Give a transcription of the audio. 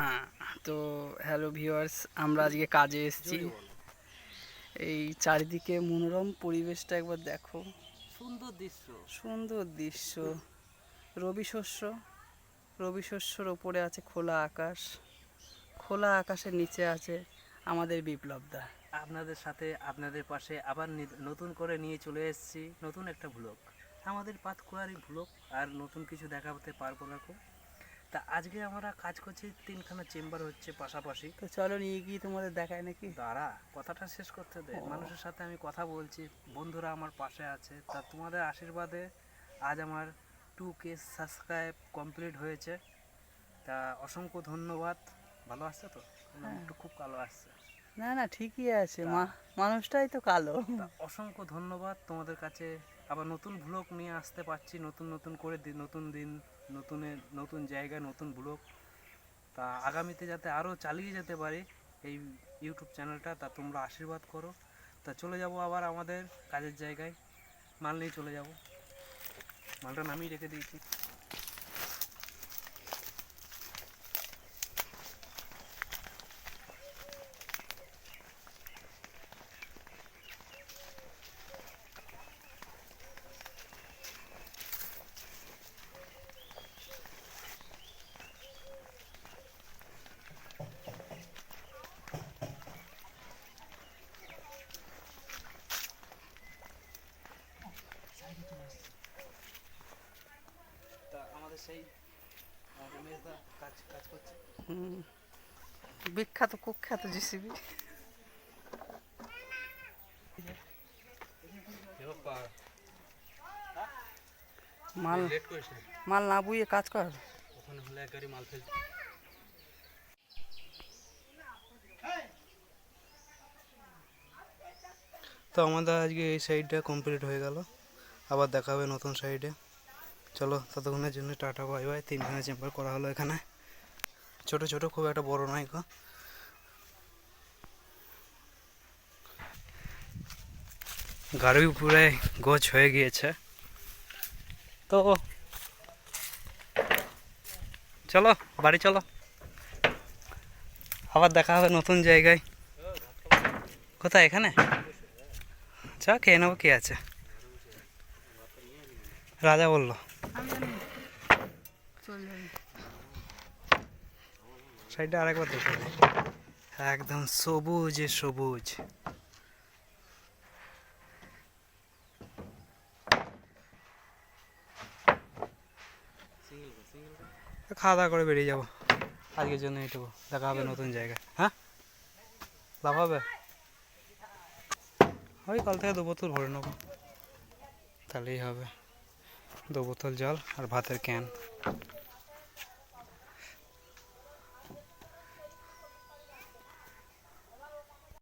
হ্যাঁ তো hello viewers আমরা আজকে কাজে এসেছি। এই চারিদিকে মনোরম পরিবেশটা একবার দেখো। সুন্দর দৃশ্য। সুন্দর দৃশ্য। রবি শস্য রবি শস্যর ওপরে আছে খোলা আকাশ। খোলা আকাশের নিচে আছে আমাদের বিপ্লবদা। আপনাদের সাথে আপনাদের পাশে আবার নতুন করে নিয়ে চলে এসেছি নতুন একটা ভ্লগ আমাদের পাতকুয়ারি ভ্লগ আর নতুন কিছু দেখাতে পারব না খুব। তা আজকে আমরা কাজ করছি তিনখানা চেম্বার হচ্ছে পাশাপাশি। তো চলো নিয়ে গিয়ে তোমাদের দেখায় নাকি? দাঁড়া কথাটা শেষ করতে দে। মানুষের সাথে আমি কথা বলছি বন্ধুরা আমার পাশে আছে। তা তোমাদের আশীর্বাদে আজ আমার টু কে সাবস্ক্রাইব কমপ্লিট হয়েছে। তা অসংখ্য ধন্যবাদ। ভালো আসছে তো? হ্যাঁ। একটু খুব কালো আসছে। না না ঠিকই আছে মা মানুষটাই তো কালো। অসংখ্য ধন্যবাদ তোমাদের কাছে। আবার নতুন ব্লগ নিয়ে আসতে পারছি, নতুন নতুন করে নতুন দিন নতুনের নতুন জায়গায় নতুন ব্লগ তা আগামীতে যাতে আরও চালিয়ে যেতে পারি এই ইউটিউব চ্যানেলটা তা তোমরা আশীর্বাদ করো। তা চলে যাব আবার আমাদের কাজের জায়গায়। মাল নিয়ে চলে যাব। মালটা নামিয়ে রেখে দিয়েছি তা আমাদের সেই কাজ কাজ করছে। বিখ্যাত কুখ্যাত জিসিবি মাল মাল না বুইয়ে কাজ কর। ওখানে হলে গাড়ি মাল ফেলছে তো আমাদের আজকে এই সাইডটা কমপ্লিট হয়ে গেল। আবার দেখাবে নতুন সাইডে চলো ততক্ষণের জন্য টাটা, বাই বাই। তিনখানা চেম্বার করা হলো এখানে। ছোট ছোট, খুব একটা বড় নয় গো। গাড়ি পুরে গোছ হয়ে গিয়েছে। তো, চলো, বাড়ি চলো। আবার দেখা হবে নতুন জায়গায়। কোথায়, এখানে? চা খেয়ে নেব, কি আছে? রাজা বলল। সাইডটা আরেকবার দেখে। একদম সবুজ সবুজ। খাওয়া দাওয়া করে বেরিয়ে যাব। আজকের জন্য এইটুকু। দেখা হবে নতুন জায়গায়। হ্যাঁ? লাভ হবে? ওই কাল থেকে দু বোতল ভরে নেব। তাহলেই হবে। দু বোতল জল আর ভাতের ক্যান।